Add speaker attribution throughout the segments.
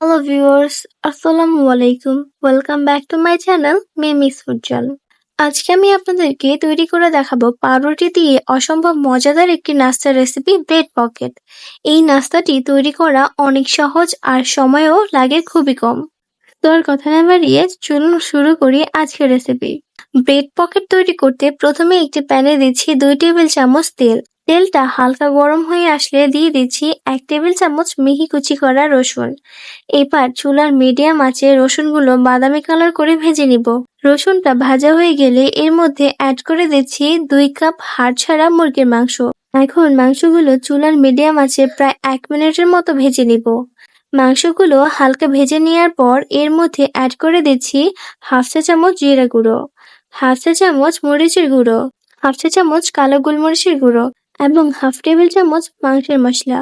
Speaker 1: Hello viewers আসসালামু আলাইকুম welcome back to my channel মেমিস ফুডজাল আজকে আমি আপনাদেরকে তৈরি করে দেখাবো পাউরুটি দিয়ে অসম্ভব মজাদার একটি নাস্তার রেসিপি ব্রেড পকেট এই নাস্তাটি তৈরি করা অনেক সহজ আর সময়ও লাগে খুবই কম। তো আর কথা না বাড়িয়ে চলুন শুরু করি আজকের রেসিপি ব্রেড পকেট তৈরি করতে প্রথমে একটি প্যানে দিচ্ছি দুই টেবিল চামচ তেল। তেলটা হালকা গরম হয়ে আসলে দিয়ে দিচ্ছি এক টেবিল চামচ মিহি কুচি করা রসুন। এবার চুলার মিডিয়াম আঁচে রসুনগুলো বাদামি কালার করে ভেজে নিব। রসুনটা ভাজা হয়ে গেলে এর মধ্যে অ্যাড করে দিচ্ছি দুই কাপ হাড় ছাড়া মুরগির মাংস। এখন মাংসগুলো চুলার মিডিয়াম আঁচে প্রায় এক মিনিটের মতো ভেজে নিব। মাংসগুলো হালকা ভেজে নেওয়ার পর এর মধ্যে অ্যাড করে দিচ্ছি হাফ চা চামচ জিরা গুঁড়ো, হাফ চা চামচ মরিচের গুঁড়ো, হাফ চা চামচ কালো গোলমরিচের গুঁড়ো এবং হাফ টেবিল চামচ মাংসের মশলা।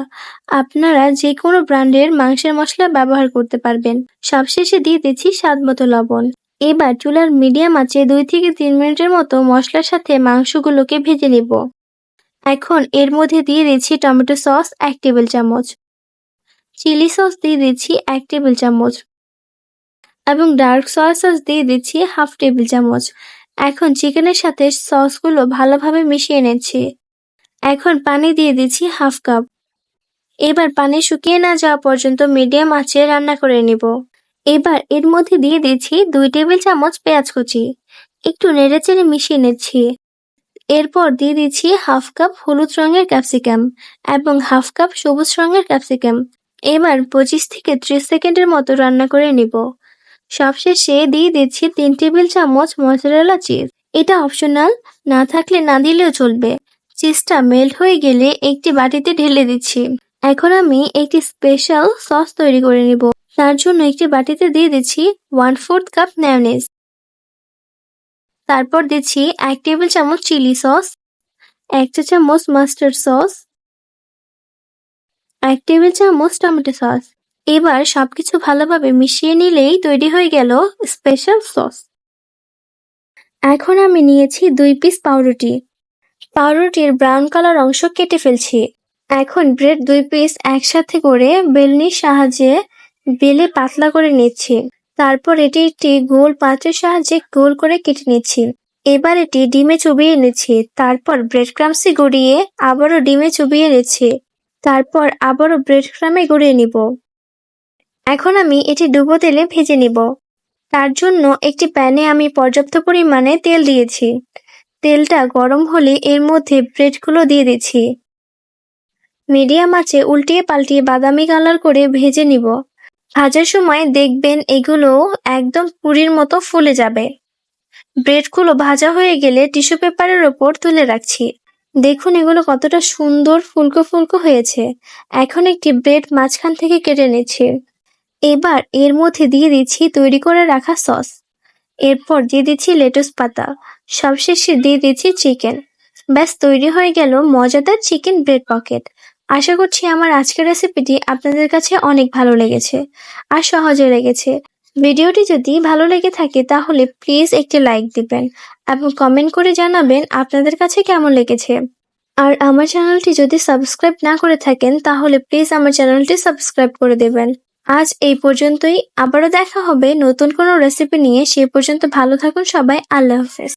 Speaker 1: আপনারা যে কোনো ব্র্যান্ডের মাংসের মশলা ব্যবহার করতে পারবেন। সবশেষে দিয়ে দিচ্ছি স্বাদ মতো লবণ। এবার চুলার মিডিয়াম আঁচে দুই থেকে তিন মিনিটের মতো মশলার সাথে মাংসগুলোকে ভেজে নিব। এখন এর মধ্যে দিয়ে দিচ্ছি টমেটো সস এক টেবিল চামচ। চিলি সস দিয়ে দিচ্ছি এক টেবিল চামচ। এবং ডার্ক সয়া সস দিয়ে দিচ্ছি হাফ টেবিল চামচ। এখন চিকেনের সাথে সসগুলো ভালোভাবে মিশিয়ে নিচ্ছি। এখন পানি দিয়ে দিচ্ছি হাফ কাপ। এবার পানি শুকিয়ে না যাওয়া পর্যন্ত মিডিয়াম আঁচে রান্না করে নিব। এবার এর মধ্যে দিয়ে দিচ্ছি দুই টেবিল চামচ পেঁয়াজ কুচি। একটু নেড়েচেড়ে মিশিয়ে নিচ্ছি। এরপর দিয়ে দিচ্ছি হাফ কাপ হলুদ রঙের ক্যাপসিকাম এবং হাফ কাপ সবুজ রঙের ক্যাপসিকাম। এবার পঁচিশ থেকে ত্রিশ সেকেন্ডের মতো রান্না করে নিব। সবশেষে দিয়ে দিচ্ছি তিন টেবিল চামচ মজরেলা চিজ। এটা অপশনাল না থাকলে না দিলেও চলবে। চিজটা মেল্ট হয়ে গেলে একটি বাটিতে ঢেলে দিচ্ছি। এখন আমি একটি স্পেশাল সস তৈরি করে নিব। তার জন্য একটি বাটিতে দিয়ে দিচ্ছি ওয়ান ফোর্থ কাপ ম্যায়োনিজ তারপর দিচ্ছি এক টেবিল চামচ চিলি সস এক চা চামচ মাস্টার্ড সস এক টেবিল চামচ টমেটো সস এবার সবকিছু ভালোভাবে মিশিয়ে নিলেই তৈরি হয়ে গেল স্পেশাল সস এখন আমি নিয়েছি দুই পিস পাউরুটি। পাউরুটির ব্রাউন কালার অংশ কেটে ফেলছি। এখন ব্রেড দুই পিস একসাথে করে বেলনির সাহায্যে বেলে পাতলা করে নিচ্ছি। তারপর এটি একটি গোল পাত্রের সাহায্যে গোল করে কেটে নিচ্ছি। এবার এটি ডিমে চুবিয়ে নিচ্ছি। তারপর ব্রেড ক্রামসে গড়িয়ে আবারও ডিমে চুবিয়ে নিচ্ছি। তারপর আবারও ব্রেড ক্রামে গড়িয়ে নিব। এখন আমি এটি ডুবো তেলে ভেজে নিব। তার জন্য একটি প্যানে আমি পর্যাপ্ত পরিমাণে তেল দিয়েছি। তেলটা গরম হলে এর মধ্যে ব্রেডগুলো দিয়ে দিচ্ছি। মিডিয়াম আঁচে উল্টিয়ে পাল্টিয়ে বাদামি কালার করে ভেজে নিব। ভাজার সময় দেখবেন এগুলো একদম পুরির মতো ফুলে যাবে। ব্রেডগুলো ভাজা হয়ে গেলে টিস্যু পেপারের ওপর তুলে রাখছি। দেখুন এগুলো কতটা সুন্দর ফুলকো ফুলকো হয়েছে। এখন একটি ব্রেড মাঝখান থেকে কেটে নিচ্ছি। এবার এর মধ্যে দিয়ে দিচ্ছি তৈরি করে রাখা সস। এরপর দিয়ে দিচ্ছি লেটুস পাতা। সবশেষে দিয়ে দিচ্ছি চিকেন ব্যাস, তৈরি হয়ে গেল মজাদার চিকেন ব্রেড পকেট আশা করছি আমার আজকের রেসিপিটি আপনাদের কাছে অনেক ভালো লেগেছে আর সহজে লেগেছে। ভিডিওটি যদি ভালো লেগে থাকে তাহলে প্লিজ একটি লাইক দিবেন এবং কমেন্ট করে জানাবেন আপনাদের কাছে কেমন লেগেছে। আর আমার চ্যানেলটি যদি সাবস্ক্রাইব না করে থাকেন তাহলে প্লিজ আমার চ্যানেলটি সাবস্ক্রাইব করে দেবেন। আজ এই পর্যন্তই, আবারও দেখা হবে নতুন কোনো রেসিপি নিয়ে। সেই পর্যন্ত ভালো থাকুন সবাই, আল্লাহ হাফেজ।